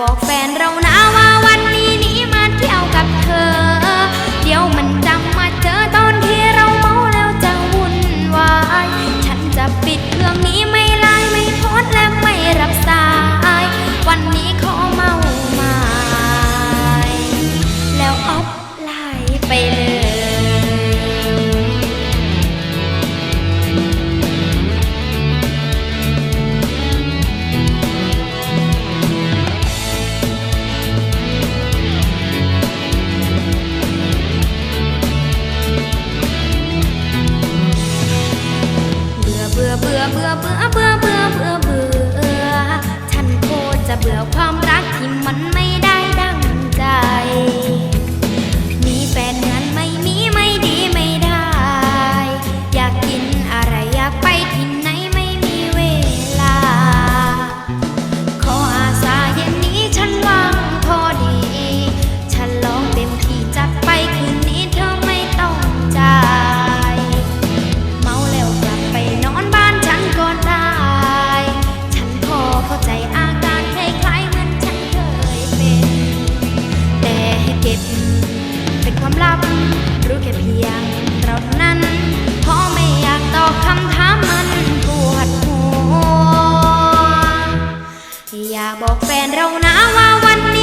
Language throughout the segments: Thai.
บอกแฟน 啵啵。 อยากบอกแฟนเรานะว่าวัน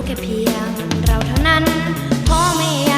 รู้แค่เพียงเราเท่านั้นเพราะไม่อยาก